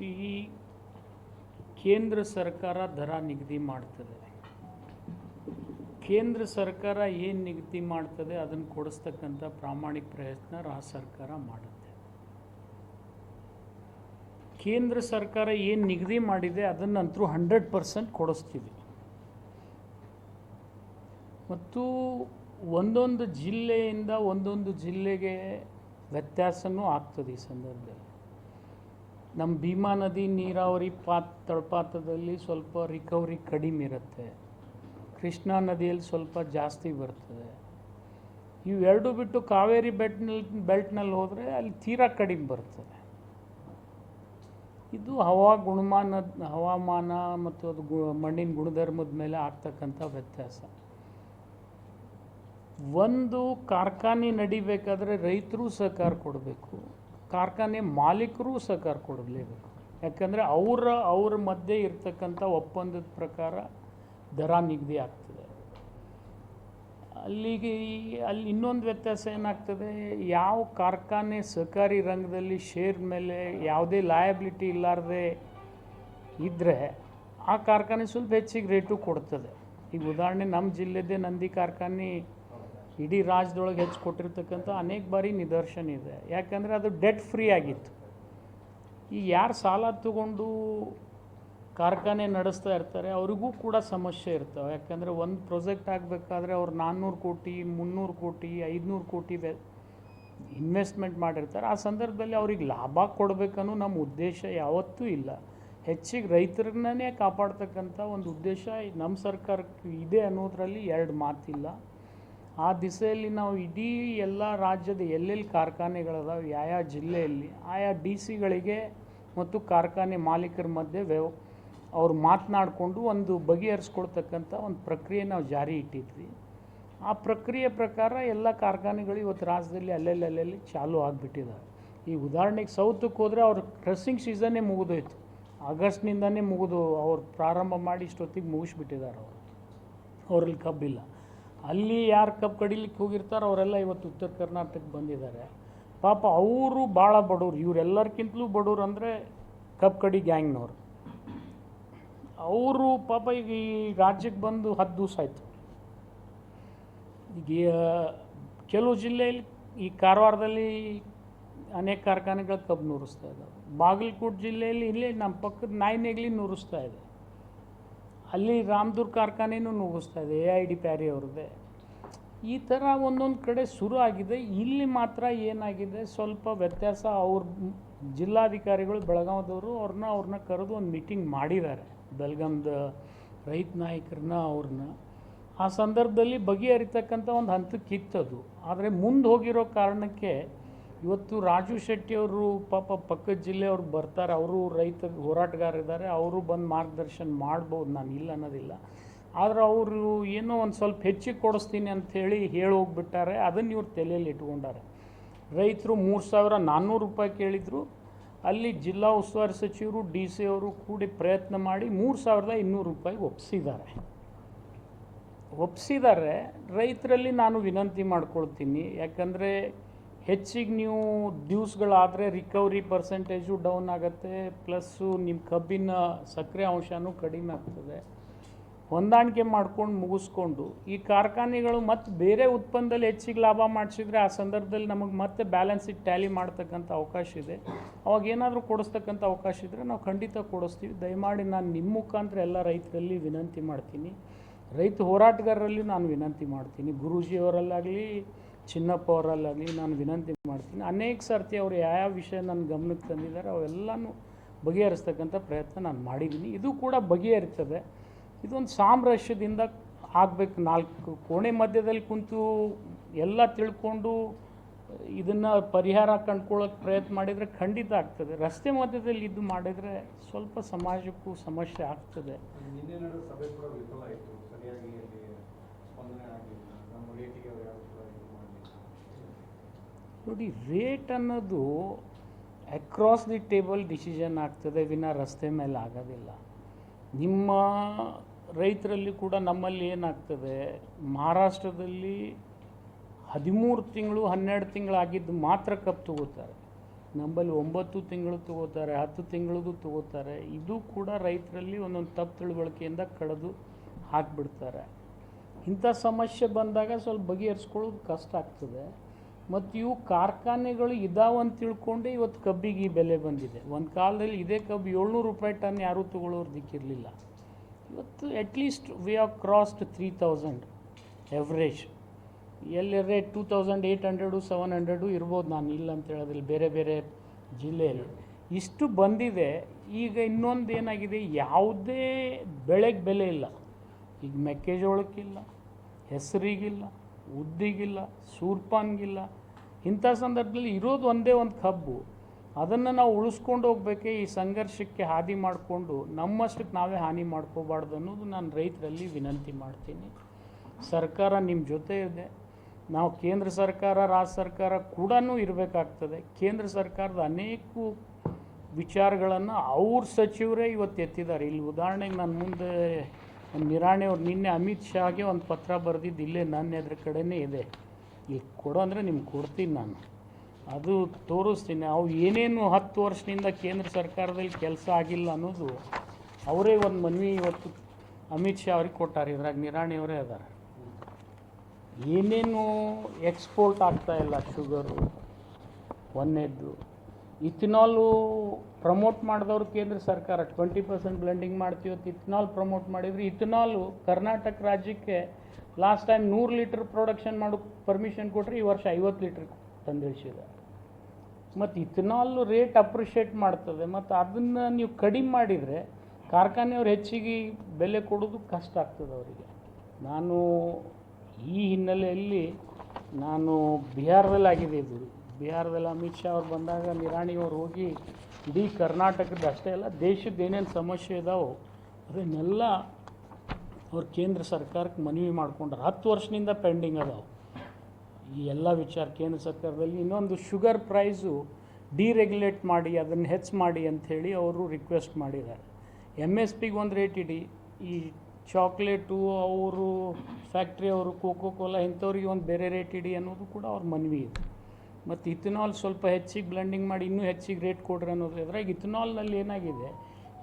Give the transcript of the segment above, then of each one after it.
ಈ ಕೇಂದ್ರ ಸರ್ಕಾರ ದರ ನಿಗದಿ ಮಾಡ್ತದೆ. ಕೇಂದ್ರ ಸರ್ಕಾರ ಏನು ನಿಗದಿ ಮಾಡ್ತದೆ ಅದನ್ನು ಕೊಡಿಸ್ತಕ್ಕಂಥ ಪ್ರಾಮಾಣಿಕ ಪ್ರಯತ್ನ ರಾಜ್ಯ ಸರ್ಕಾರ ಮಾಡುತ್ತೆ. ಕೇಂದ್ರ ಸರ್ಕಾರ ಏನು ನಿಗದಿ ಮಾಡಿದೆ ಅದನ್ನಂತರೂ ಹಂಡ್ರೆಡ್ ಪರ್ಸೆಂಟ್ ಕೊಡಿಸ್ತೀವಿ. ಮತ್ತು ಒಂದೊಂದು ಜಿಲ್ಲೆಯಿಂದ ಒಂದೊಂದು ಜಿಲ್ಲೆಗೆ ವ್ಯತ್ಯಾಸವೂ ಆಗ್ತದೆ ಈ ಸಂದರ್ಭದಲ್ಲಿ. ನಮ್ಮ ಭೀಮಾ ನದಿ ನೀರಾವರಿ ಪಾತ್ ತಳಪಾತದಲ್ಲಿ ಸ್ವಲ್ಪ ರಿಕವರಿ ಕಡಿಮೆ ಇರುತ್ತೆ. ಕೃಷ್ಣಾ ನದಿಯಲ್ಲಿ ಸ್ವಲ್ಪ ಜಾಸ್ತಿ ಬರ್ತದೆ. ಇವೆರಡು ಬಿಟ್ಟು ಕಾವೇರಿ ಬೆಟ್ನಲ್ಲಿ ಬೆಲ್ಟ್ನಲ್ಲಿ ಹೋದರೆ ಅಲ್ಲಿ ತೀರಾ ಕಡಿಮೆ ಬರ್ತದೆ. ಇದು ಹವಾ ಗುಣಮಾನ, ಹವಾಮಾನ ಮತ್ತು ಅದು ಗು, ಮಣ್ಣಿನ ಗುಣಧರ್ಮದ ಮೇಲೆ ಆಗ್ತಕ್ಕಂಥ ವ್ಯತ್ಯಾಸ. ಒಂದು ಕಾರ್ಖಾನೆ ನಡಿಬೇಕಾದ್ರೆ ರೈತರು ಸಹಕಾರ ಕೊಡಬೇಕು. ಕಾರ್ಖಾನೆ ಮಾಲೀಕರು ಸಹಕಾರ ಕೊಡಲೇಬೇಕು. ಯಾಕಂದರೆ ಅವರ, ಅವ್ರ ಮಧ್ಯೆ ಇರ್ತಕ್ಕಂಥ ಒಪ್ಪಂದದ ಪ್ರಕಾರ ದರ ನಿಗದಿ ಆಗ್ತದೆ. ಅಲ್ಲಿಗೆ ಅಲ್ಲಿ ಇನ್ನೊಂದು ವ್ಯತ್ಯಾಸ ಏನಾಗ್ತದೆ, ಯಾವ ಕಾರ್ಖಾನೆ ಸಹಕಾರಿ ರಂಗದಲ್ಲಿ ಶೇರ್ ಮೇಲೆ ಯಾವುದೇ ಲಯಬಿಲಿಟಿ ಇಲ್ಲಾರ್ದೆ ಇದ್ದರೆ ಆ ಕಾರ್ಖಾನೆ ಸ್ವಲ್ಪ ಹೆಚ್ಚಿಗೆ ರೇಟು ಕೊಡ್ತದೆ. ಈಗ ಉದಾಹರಣೆ ನಮ್ಮ ಜಿಲ್ಲೆದೇ ನಂದಿ ಕಾರ್ಖಾನೆ ಇಡೀ ರಾಜ್ಯದೊಳಗೆ ಹೆಚ್ಚು ಕೊಟ್ಟಿರ್ತಕ್ಕಂಥ ಅನೇಕ ಬಾರಿ ನಿದರ್ಶನ ಇದೆ. ಯಾಕಂದರೆ ಅದು ಡೆಟ್ ಫ್ರೀ ಆಗಿತ್ತು. ಈ ಯಾರು ಸಾಲ ತಗೊಂಡು ಕಾರ್ಖಾನೆ ನಡೆಸ್ತಾ ಇರ್ತಾರೆ, ಅವ್ರಿಗೂ ಕೂಡ ಸಮಸ್ಯೆ ಇರ್ತವೆ. ಯಾಕಂದರೆ ಒಂದು ಪ್ರಾಜೆಕ್ಟ್ ಆಗಬೇಕಾದ್ರೆ ಅವ್ರು ನಾನ್ನೂರು ಕೋಟಿ, ಮುನ್ನೂರು ಕೋಟಿ, ಐದುನೂರು ಕೋಟಿ ಇನ್ವೆಸ್ಟ್ಮೆಂಟ್ ಮಾಡಿರ್ತಾರೆ. ಆ ಸಂದರ್ಭದಲ್ಲಿ ಅವ್ರಿಗೆ ಲಾಭ ಕೊಡಬೇಕನ್ನೋ ನಮ್ಮ ಉದ್ದೇಶ ಯಾವತ್ತೂ ಇಲ್ಲ. ಹೆಚ್ಚಿಗೆ ರೈತರನ್ನೇ ಕಾಪಾಡ್ತಕ್ಕಂಥ ಒಂದು ಉದ್ದೇಶ ನಮ್ಮ ಸರ್ಕಾರಕ್ಕೆ ಇದೆ ಅನ್ನೋದರಲ್ಲಿ ಎರಡು ಮಾತಿಲ್ಲ. ಆ ದಿಸೆಯಲ್ಲಿ ನಾವು ಇಡೀ ಎಲ್ಲ ರಾಜ್ಯದ ಎಲ್ಲೆಲ್ಲಿ ಕಾರ್ಖಾನೆಗಳಿದಾವೆ ಯಾವ ಜಿಲ್ಲೆಯಲ್ಲಿ ಆಯಾ ಡಿ ಸಿಗಳಿಗೆ ಮತ್ತು ಕಾರ್ಖಾನೆ ಮಾಲೀಕರ ಮಧ್ಯೆ ವ್ಯವ, ಅವ್ರು ಮಾತನಾಡಿಕೊಂಡು ಒಂದು ಬಗೆಹರಿಸ್ಕೊಳ್ತಕ್ಕಂಥ ಒಂದು ಪ್ರಕ್ರಿಯೆ ನಾವು ಜಾರಿ ಇಟ್ಟಿದ್ವಿ. ಆ ಪ್ರಕ್ರಿಯೆ ಪ್ರಕಾರ ಎಲ್ಲ ಕಾರ್ಖಾನೆಗಳು ಇವತ್ತು ರಾಜ್ಯದಲ್ಲಿ ಅಲ್ಲೆಲ್ಲಿ ಅಲ್ಲೆಲ್ಲಿ ಚಾಲೂ ಆಗಿಬಿಟ್ಟಿದ್ದಾವೆ ಈ ಉದಾಹರಣೆಗೆ ಸೌತಕ್ಕೆ ಹೋದರೆ ಅವ್ರ ಕ್ರಸ್ಸಿಂಗ್ ಸೀಸನ್ನೇ ಮುಗಿದೋಯ್ತು. ಆಗಸ್ಟ್ನಿಂದನೇ ಮುಗಿದು ಅವ್ರು ಪ್ರಾರಂಭ ಮಾಡಿ ಇಷ್ಟೊತ್ತಿಗೆ ಮುಗಿಸ್ಬಿಟ್ಟಿದ್ದಾರೆ ಅವರು. ಅವರಲ್ಲಿ ಕಬ್ಬಿಲ್ಲ. ಅಲ್ಲಿ ಯಾರು ಕಬ್ಬು ಕಡಿಲಿಕ್ಕೆ ಹೋಗಿರ್ತಾರೋ ಅವರೆಲ್ಲ ಇವತ್ತು ಉತ್ತರ ಕರ್ನಾಟಕಕ್ಕೆ ಬಂದಿದ್ದಾರೆ. ಪಾಪ ಅವರು ಭಾಳ ಬಡವ್ರು. ಇವರೆಲ್ಲರಿಗಿಂತಲೂ ಬಡವ್ರು ಅಂದರೆ ಕಬ್ಬು ಕಡಿ ಗ್ಯಾಂಗ್ನವ್ರು. ಅವರು ಪಾಪ ಈಗ ಈ ರಾಜ್ಯಕ್ಕೆ ಬಂದು ಹತ್ತು ದಿವಸ ಆಯಿತು. ಈಗ ಕೆಲವು ಜಿಲ್ಲೆಯಲ್ಲಿ ಈ ಕಾರವಾರದಲ್ಲಿ ಅನೇಕ ಕಾರ್ಖಾನೆಗಳು ಕಬ್ಬು ನೂರಿಸ್ತಾ ಇದ್ದಾವೆ ಬಾಗಲಕೋಟೆ ಜಿಲ್ಲೆಯಲ್ಲಿ ಇಲ್ಲಿ ನಮ್ಮ ಪಕ್ಕದ ನಾಯಿನೇಗ್ಲಿ ನೂರಿಸ್ತಾ ಇದೆ. ಅಲ್ಲಿ ರಾಮದುರ್ ಕಾರ್ಖಾನೆನೂ ನುಗ್ಗಿಸ್ತಾ ಇದೆ ಎ ಐ ಡಿ ಪ್ಯಾರಿ ಅವ್ರದ್ದೇ. ಈ ಥರ ಒಂದೊಂದು ಕಡೆ ಶುರು ಆಗಿದೆ. ಇಲ್ಲಿ ಮಾತ್ರ ಏನಾಗಿದೆ? ಸ್ವಲ್ಪ ವ್ಯತ್ಯಾಸ. ಅವ್ರ ಜಿಲ್ಲಾಧಿಕಾರಿಗಳು ಬೆಳಗಾವದವರು ಅವ್ರನ್ನ ಅವ್ರನ್ನ ಕರೆದು ಒಂದು ಮೀಟಿಂಗ್ ಮಾಡಿದ್ದಾರೆ. ಬೆಲ್ಗಾಮ್ದ ರೈತ ನಾಯಕರನ್ನ ಅವ್ರನ್ನ ಆ ಸಂದರ್ಭದಲ್ಲಿ ಬಗೆಹರಿತಕ್ಕಂಥ ಒಂದು ಹಂತಕ್ಕಿತ್ತದು. ಆದರೆ ಮುಂದೆ ಹೋಗಿರೋ ಕಾರಣಕ್ಕೆ ಇವತ್ತು ರಾಜು ಶೆಟ್ಟಿ ಅವರು ಪಾಪ ಪಕ್ಕದ ಜಿಲ್ಲೆಯವ್ರು ಬರ್ತಾರೆ, ಅವರು ರೈತ ಹೋರಾಟಗಾರ ಇದ್ದಾರೆ, ಅವರು ಬಂದು ಮಾರ್ಗದರ್ಶನ ಮಾಡ್ಬೋದು, ನಾನು ಇಲ್ಲ ಅನ್ನೋದಿಲ್ಲ. ಆದರೆ ಅವರು ಏನೋ ಒಂದು ಸ್ವಲ್ಪ ಹೆಚ್ಚಿಗೆ ಕೊಡಿಸ್ತೀನಿ ಅಂಥೇಳಿ ಹೇಳಿ ಹೋಗ್ಬಿಟ್ಟಾರೆ, ಅದನ್ನು ಇವ್ರು ತಲೆಯಲ್ಲಿ ಇಟ್ಕೊಂಡಾರೆ. ರೈತರು ಮೂರು ಸಾವಿರ ನಾನ್ನೂರು ರೂಪಾಯಿ ಕೇಳಿದರು, ಅಲ್ಲಿ ಜಿಲ್ಲಾ ಉಸ್ತುವಾರಿ ಸಚಿವರು, ಡಿ ಸಿ ಅವರು ಕೂಡಿ ಪ್ರಯತ್ನ ಮಾಡಿ ಮೂರು ಸಾವಿರದ ಇನ್ನೂರು ರೂಪಾಯಿ ಒಪ್ಪಿಸಿದ್ದಾರೆ ಒಪ್ಪಿಸಿದ್ದಾರೆ ರೈತರಲ್ಲಿ ನಾನು ವಿನಂತಿ ಮಾಡ್ಕೊಳ್ತೀನಿ, ಯಾಕಂದರೆ ಹೆಚ್ಚಿಗೆ ನೀವು ದಿವ್ಸಗಳಾದರೆ ರಿಕವರಿ ಪರ್ಸೆಂಟೇಜು ಡೌನ್ ಆಗುತ್ತೆ ಪ್ಲಸ್ಸು ನಿಮ್ಮ ಕಬ್ಬಿನ ಸಕ್ಕರೆ ಅಂಶನೂ ಕಡಿಮೆ ಆಗ್ತದೆ. ಹೊಂದಾಣಿಕೆ ಮಾಡ್ಕೊಂಡು ಮುಗಿಸ್ಕೊಂಡು, ಈ ಕಾರ್ಖಾನೆಗಳು ಮತ್ತು ಬೇರೆ ಉತ್ಪನ್ನದಲ್ಲಿ ಹೆಚ್ಚಿಗೆ ಲಾಭ ಮಾಡಿಸಿದರೆ ಆ ಸಂದರ್ಭದಲ್ಲಿ ನಮಗೆ ಮತ್ತೆ ಬ್ಯಾಲೆನ್ಸಿಗೆ ಟ್ಯಾಲಿ ಮಾಡ್ತಕ್ಕಂಥ ಅವಕಾಶ ಇದೆ. ಅವಾಗ ಏನಾದರೂ ಕೊಡಿಸ್ತಕ್ಕಂಥ ಅವಕಾಶ ಇದ್ದರೆ ನಾವು ಖಂಡಿತ ಕೊಡಿಸ್ತೀವಿ. ದಯಮಾಡಿ ನಾನು ನಿಮ್ಮ ಮುಖಾಂತರ ಎಲ್ಲ ರೈತರಲ್ಲಿ ವಿನಂತಿ ಮಾಡ್ತೀನಿ. ರೈತ ಹೋರಾಟಗಾರರಲ್ಲಿ ನಾನು ವಿನಂತಿ ಮಾಡ್ತೀನಿ. ಗುರೂಜಿಯವರಲ್ಲಾಗಲಿ ಚಿನ್ನಪ್ಪ ಅವರಲ್ಲಾಗಲಿ ನಾನು ವಿನಂತಿ ಮಾಡ್ತೀನಿ. ಅನೇಕ ಸರ್ತಿ ಅವರು ಯಾವ ವಿಷಯ ನನ್ನ ಗಮನಕ್ಕೆ ತಂದಿದ್ದಾರೆ, ಅವೆಲ್ಲನೂ ಬಗೆಹರಿಸ್ತಕ್ಕಂಥ ಪ್ರಯತ್ನ ನಾನು ಮಾಡಿದ್ದೀನಿ. ಇದು ಕೂಡ ಬಗೆಹರಿತದೆ. ಇದೊಂದು ಸಾಮರಸ್ಯದಿಂದ ಆಗಬೇಕು. ನಾಲ್ಕು ಕೋಣೆ ಮಧ್ಯದಲ್ಲಿ ಕುಂತು ಎಲ್ಲ ತಿಳ್ಕೊಂಡು ಇದನ್ನು ಪರಿಹಾರ ಕಂಡ್ಕೊಳ್ಳೋಕೆ ಪ್ರಯತ್ನ ಮಾಡಿದರೆ ಖಂಡಿತ ಆಗ್ತದೆ. ರಸ್ತೆ ಮಧ್ಯದಲ್ಲಿ ಇದು ಮಾಡಿದರೆ ಸ್ವಲ್ಪ ಸಮಾಜಕ್ಕೂ ಸಮಸ್ಯೆ ಆಗ್ತದೆ. ಸಭೆ ಕೂಡ ವಿಫಲ ಆಯಿತು. ಸರಿಯಾಗಿ ಅಲ್ಲಿ ಸ್ಪಂದನೆ ಆಗಲಿಲ್ಲ ನಮ್ಮ ರೇಟಿಗೆ ಅವ್ರು ಯಾರು ಕೂಡ ಇದು ಮಾಡಲಿಲ್ಲ ನೋಡಿ ರೇಟ್ ಅನ್ನೋದು ಅಕ್ರಾಸ್ ದಿ ಟೇಬಲ್ ಡಿಸಿಷನ್ ಆಗ್ತದೆ ವಿನ ರಸ್ತೆ ಮೇಲೆ ಆಗೋದಿಲ್ಲ. ನಿಮ್ಮ ರೈತರಲ್ಲಿ ಕೂಡ ನಮ್ಮಲ್ಲಿ ಏನಾಗ್ತದೆ, ಮಹಾರಾಷ್ಟ್ರದಲ್ಲಿ ಹದಿಮೂರು ತಿಂಗಳು, ಹನ್ನೆರಡು ತಿಂಗಳಾಗಿದ್ದು ಮಾತ್ರ ಕಪ್ ತಗೋತಾರೆ. ನಮ್ಮಲ್ಲಿ ಒಂಬತ್ತು ತಿಂಗಳು ತಗೋತಾರೆ, ಹತ್ತು ತಿಂಗಳದು ತಗೋತಾರೆ. ಇದು ಕೂಡ ರೈತರಲ್ಲಿ ಒಂದೊಂದು ತಪ್ಪು ತಿಳುವಳಿಕೆಯಿಂದ ಕಳೆದು ಹಾಕಿಬಿಡ್ತಾರೆ. ಇಂಥ ಸಮಸ್ಯೆ ಬಂದಾಗ ಸ್ವಲ್ಪ ಬಗೆಹರಿಸ್ಕೊಳ್ಳೋದು ಕಷ್ಟ ಆಗ್ತದೆ. ಮತ್ತು ಇವು ಕಾರ್ಖಾನೆಗಳು ಇದಾವಂತ ತಿಳ್ಕೊಂಡೆ ಇವತ್ತು ಕಬ್ಬಿಗೆ ಈ ಬೆಲೆ ಬಂದಿದೆ. ಒಂದು ಕಾಲದಲ್ಲಿ ಇದೇ ಕಬ್ಬು ಏಳ್ನೂರು ರೂಪಾಯಿ ಟನ್ ಯಾರೂ ತೊಗೊಳ್ಳೋರು ದಿಕ್ಕಿರಲಿಲ್ಲ. ಇವತ್ತು at least we are crossed three thousand average ಎಲ್ಲಿ rate two thousand eight hundred seven hundred ಇರ್ಬೋದು ನಾನು ಇಲ್ಲ ಅಂತ ಹೇಳೋದಿಲ್ಲ ಬೇರೆ ಬೇರೆ ಜಿಲ್ಲೆಯಲ್ಲಿ. ಇಷ್ಟು ಬಂದಿದೆ, ಈಗ ಇನ್ನೊಂದು ಏನಾಗಿದೆ, ಯಾವುದೇ ಬೆಳೆಗೆ ಬೆಲೆ ಇಲ್ಲ. ಈಗ ಮೆಕ್ಕೆಜೋಳಕ್ಕಿಲ್ಲ, ಹೆಸರಿಗಿಲ್ಲ, ಉದ್ದಿಗಿಲ್ಲ, ಸೂರ್ಪಾನ್ಗಿಲ್ಲ ಇಂಥ ಸಂದರ್ಭದಲ್ಲಿ ಇರೋದು ಒಂದೇ ಒಂದು ಕಬ್ಬು. ಅದನ್ನು ನಾವು ಉಳಿಸ್ಕೊಂಡು ಹೋಗ್ಬೇಕೆ, ಈ ಸಂಘರ್ಷಕ್ಕೆ ಹಾದಿ ಮಾಡಿಕೊಂಡು ನಮ್ಮಷ್ಟಕ್ಕೆ ನಾವೇ ಹಾನಿ ಮಾಡ್ಕೋಬಾರ್ದು ಅನ್ನೋದು ನಾನು ರೈತರಲ್ಲಿ ವಿನಂತಿ ಮಾಡ್ತೀನಿ. ಸರ್ಕಾರ ನಿಮ್ಮ ಜೊತೆ ಇದೆ. ನಾವು ಕೇಂದ್ರ ಸರ್ಕಾರ, ರಾಜ್ಯ ಸರ್ಕಾರ ಕೂಡ ಇರಬೇಕಾಗ್ತದೆ. ಕೇಂದ್ರ ಸರ್ಕಾರದ ಅನೇಕ ವಿಚಾರಗಳನ್ನು ಅವ್ರ ಸಚಿವರೇ ಇವತ್ತು ಎತ್ತಿದ್ದಾರೆ. ಇಲ್ಲಿ ಉದಾಹರಣೆಗೆ ನಾನು ಮುಂದೆ ಒಂದು ನಿರಾಣಿ ಅವ್ರು, ನಿನ್ನೆ ಅಮಿತ್ ಶಾಗೆ ಒಂದು ಪತ್ರ ಬರೆದಿದ್ದು ಇಲ್ಲೇ ನನ್ನ ಎದುರು ಕಡೆಯೇ ಇದೆ. ಈಗ ಕೊಡು ಅಂದರೆ ನಿಮ್ಗೆ ಕೊಡ್ತೀನಿ ನಾನು. ಅದು ತೋರಿಸ್ತೀನಿ. ಅವು ಏನೇನು ಹತ್ತು ವರ್ಷದಿಂದ ಕೇಂದ್ರ ಸರ್ಕಾರದಲ್ಲಿ ಕೆಲಸ ಆಗಿಲ್ಲ ಅನ್ನೋದು ಅವರೇ ಒಂದು ಮನವಿ ಇವತ್ತು ಅಮಿತ್ ಶಾ ಅವ್ರಿಗೆ ಕೊಟ್ಟಾರೆ. ಇದ್ರಾಗ ನಿರಾಣಿ ಅವರೇ ಅದಾರೆ ಏನೇನು ಎಕ್ಸ್ಪೋರ್ಟ್ ಆಗ್ತಾ ಇಲ್ಲ ಶುಗರು ಒಂದೇದ್ದು ಇಥಿನಾಲು ಪ್ರಮೋಟ್ ಮಾಡಿದವರು ಕೇಂದ್ರ ಸರ್ಕಾರ. ಟ್ವೆಂಟಿ ಪರ್ಸೆಂಟ್ ಬ್ಲೆಂಡಿಂಗ್ ಮಾಡ್ತೀವತ್ತು ಇಥಿನಾಲ್ ಪ್ರಮೋಟ್ ಮಾಡಿದ್ರು ಇಥಿನಾಲು ಕರ್ನಾಟಕ ರಾಜ್ಯಕ್ಕೆ ಲಾಸ್ಟ್ ಟೈಮ್ ನೂರು ಲೀಟ್ರ್ ಪ್ರೊಡಕ್ಷನ್ ಮಾಡೋಕ್ಕೆ ಪರ್ಮಿಷನ್ ಕೊಟ್ಟರೆ ಈ ವರ್ಷ ಐವತ್ತು ಲೀಟ್ರ್ ತಂದಿಳಿಸಿದೆ ಮತ್ತು ಇಥನಾಲ್ ರೇಟ್ ಅಪ್ರಿಷಿಯೇಟ್ ಮಾಡ್ತದೆ. ಮತ್ತು ಅದನ್ನು ನೀವು ಕಡಿಮೆ ಮಾಡಿದರೆ ಕಾರ್ಖಾನೆಯವ್ರು ಹೆಚ್ಚಿಗೆ ಬೆಲೆ ಕೊಡೋದು ಕಷ್ಟ ಆಗ್ತದೆ ಅವರಿಗೆ. ನಾನು ಈ ಹಿನ್ನೆಲೆಯಲ್ಲಿ ನಾನು ಬಿಹಾರದಲ್ಲಿ ಆಗಿದೆ ಇದು. ಬಿಹಾರದಲ್ಲಿ ಅಮಿತ್ ಶಾ ಅವ್ರು ಬಂದಾಗ ನಿರಾಣಿ ಅವ್ರು ಹೋಗಿ ಇಡೀ ಕರ್ನಾಟಕದ ಅಷ್ಟೇ ಅಲ್ಲ, ದೇಶದ ಏನೇನು ಸಮಸ್ಯೆ ಇದಾವೋ ಅದನ್ನೆಲ್ಲ ಅವ್ರು ಕೇಂದ್ರ ಸರ್ಕಾರಕ್ಕೆ ಮನವಿ ಮಾಡ್ಕೊಂಡ್ರೆ. ಹತ್ತು ವರ್ಷದಿಂದ ಪೆಂಡಿಂಗ್ ಅದಾವೆ. ಈ ಎಲ್ಲ ವಿಚಾರ ಕೇಂದ್ರ ಸರ್ಕಾರದಲ್ಲಿ ಇನ್ನೊಂದು ಶುಗರ್ ಪ್ರೈಸು ಡಿರೆಗ್ಯುಲೇಟ್ ಮಾಡಿ, ಅದನ್ನು ಹೆಚ್ಚು ಮಾಡಿ ಅಂಥೇಳಿ ಅವರು ರಿಕ್ವೆಸ್ಟ್ ಮಾಡಿದ್ದಾರೆ. ಎಂ ಎಸ್ ಪಿಗೆ ಒಂದು ರೇಟ್ ಇಡಿ. ಈ ಚಾಕ್ಲೇಟು, ಅವರು ಫ್ಯಾಕ್ಟ್ರಿ ಅವರು ಕೋಕೋ ಕೋಲಾ ಇಂಥವ್ರಿಗೆ ಒಂದು ಬೇರೆ ರೇಟ್ ಇಡಿ ಅನ್ನೋದು ಕೂಡ ಅವ್ರ ಮನವಿ ಇದೆ. ಮತ್ತು ಇಥನಾಲ್ ಸ್ವಲ್ಪ ಹೆಚ್ಚಿಗೆ ಬ್ಲೆಂಡಿಂಗ್ ಮಾಡಿ, ಇನ್ನೂ ಹೆಚ್ಚಿಗೆ ರೇಟ್ ಕೊಡ್ರಿ ಅನ್ನೋದು ಇದ್ರಾಗ ಇಥನಾಲ್ನಲ್ಲಿ ಏನಾಗಿದೆ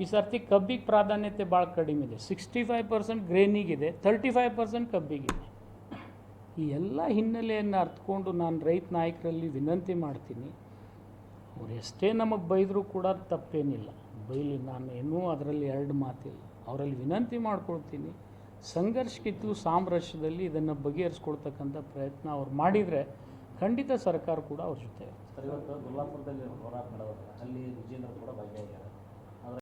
ಈ ಸರ್ತಿ ಕಬ್ಬಿಗೆ ಪ್ರಾಧಾನ್ಯತೆ ಭಾಳ ಕಡಿಮೆ ಇದೆ. ಸಿಕ್ಸ್ಟಿ ಫೈವ್ ಪರ್ಸೆಂಟ್ ಗ್ರೇನಿಗಿದೆ ತರ್ಟಿ ಫೈವ್ ಪರ್ಸೆಂಟ್ ಕಬ್ಬಿಗಿದೆ ಈ ಎಲ್ಲ ಹಿನ್ನೆಲೆಯನ್ನು ಅರ್ಥಕೊಂಡು ನಾನು ರೈತ ನಾಯಕರಲ್ಲಿ ವಿನಂತಿ ಮಾಡ್ತೀನಿ, ಅವ್ರು ಎಷ್ಟೇ ನಮಗೆ ಬೈದರೂ ಕೂಡ ತಪ್ಪೇನಿಲ್ಲ. ಬೈಲಿ ನಾನು ಏನೂ ಅದರಲ್ಲಿ ಎರಡು ಮಾತಿಲ್ಲ. ಅವರಲ್ಲಿ ವಿನಂತಿ ಮಾಡ್ಕೊಳ್ತೀನಿ ಸಂಘರ್ಷಕ್ಕಿತ್ತು ಸಾಮರಸ್ಯದಲ್ಲಿ ಇದನ್ನು ಬಗೆಹರಿಸ್ಕೊಳ್ತಕ್ಕಂಥ ಪ್ರಯತ್ನ ಅವ್ರು ಮಾಡಿದರೆ ಖಂಡಿತ ಸರ್ಕಾರ ಕೂಡ ಅವ್ರ ಜೊತೆ ಇರುತ್ತೆ.